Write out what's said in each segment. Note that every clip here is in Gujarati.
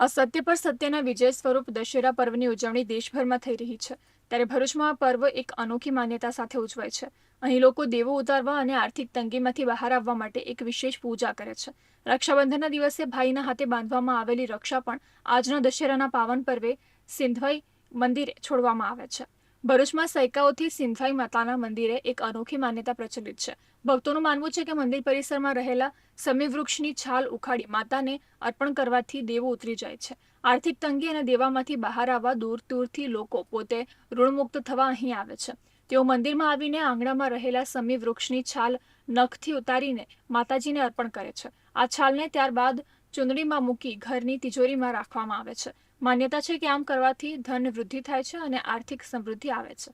અસત્ય પર સત્યના વિજય સ્વરૂપ દશેરા પર્વની ઉજવણી દેશભરમાં થઈ રહી છે. ત્યારે ભરૂચમાં આ પર્વ એક અનોખી માન્યતા સાથે ઉજવાય છે. અહીં લોકો દેવો ઉતારવા અને આર્થિક તંગીમાંથી બહાર આવવા માટે એક વિશેષ પૂજા કરે છે. રક્ષાબંધનના દિવસે ભાઈના હાથે બાંધવામાં આવેલી રક્ષા પણ આજના દશેરાના પાવન પર્વે સિંધવાઈ મંદિરે છોડવામાં આવે છે. ભરૂચમાં સૈકાઓથી સિંધવાઈ માતાના મંદિરે એક અનોખી માન્યતા પ્રચલિત છે. ભક્તોનું માનવું છે કે મંદિર પરિસરમાં રહેલા સમી વૃક્ષની છાલ ઉખાડી માતાને અર્પણ કરવાથી દેવો ઉતરી જાય છે. આર્થિક તંગી અને દેવામાંથી બહાર આવવા દૂર દૂરથી લોકો પોતે ઋણમુક્ત થવા અહીં આવે છે. તેઓ મંદિરમાં આવીને આંગણામાં રહેલા સમી વૃક્ષની છાલ નખથી ઉતારીને માતાજીને અર્પણ કરે છે. આ છાલને ત્યારબાદ ચૂંદડીમાં મૂકી ઘરની તિજોરીમાં રાખવામાં આવે છે. માન્યતા છે કે આમ કરવાથી ધન વૃદ્ધિ થાય છે અને આર્થિક સમૃદ્ધિ આવે છે.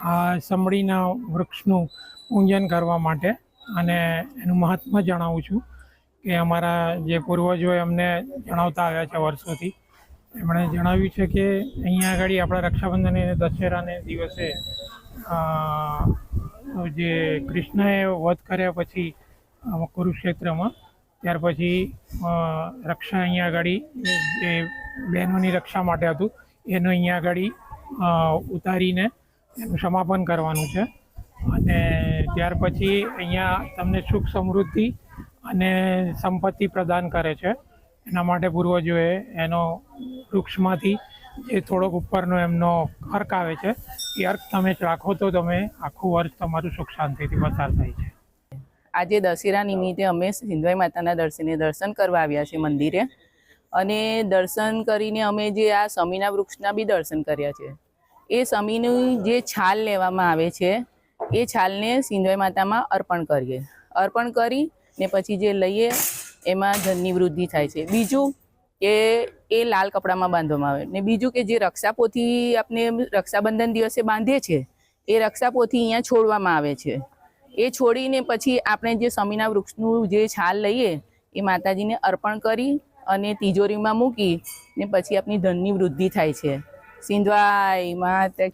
આ સમડીના વૃક્ષનું પૂજન કરવા માટે અને એનું મહાત્મ્ય જણાવું છું કે અમારા જે પૂર્વજોએ અમને જણાવતા આવ્યા છે વર્ષોથી, એમણે જણાવ્યું છે કે અહીંયા આગળ આપણા રક્ષાબંધન અને દશેરાને દિવસે જે કૃષ્ણએ વધ કર્યા પછી કુરુક્ષેત્રમાં ત્યાર પછી રક્ષા અહીંયા આગળ જે બહેનોની રક્ષા માટે હતું. એનું અહીંયા આગળ ઉતારીને એનું સમાપન કરવાનું છે. અને ત્યાર પછી અહીંયા તમને સુખ સમૃદ્ધિ અને સંપત્તિ પ્રદાન કરે છે. એના માટે પૂર્વજોએ એનો વૃક્ષમાંથી જે થોડોક ઉપરનો એમનો અર્ક આવે છે, એ અર્ક તમે રાખો તો તમે આખું વર્ષ તમારું સુખ શાંતિથી પસાર થાય છે. આજે દશેરા નિમિત્તે અમે સિંધવાઈ માતાના દર્શને દર્શન કરવા આવ્યા છે મંદિરે. અને દર્શન કરીને અમે જે આ સમીના વૃક્ષના બી દર્શન કર્યા છે. એ સમીની જે છાલ લેવામાં આવે છે એ છાલને સિંધવાઈ માતામાં અર્પણ કરીએ. અર્પણ કરી ને પછી જે લઈએ એમાં ધનની વૃદ્ધિ થાય છે. બીજું કે એ લાલ કપડામાં બાંધવામાં આવે. ને બીજું કે જે રક્ષાપોથી આપણે રક્ષાબંધન દિવસે બાંધે છે એ રક્ષાપોથી અહીંયા છોડવામાં આવે છે. એ છોડીને પછી આપણે જે સમીના વૃક્ષનું જે છાલ લઈએ, એ માતાજીને અર્પણ કરી અને તિજોરીમાં મૂકી ને પછી આપણી ધનની વૃદ્ધિ થાય છે. સિંધવાય માતા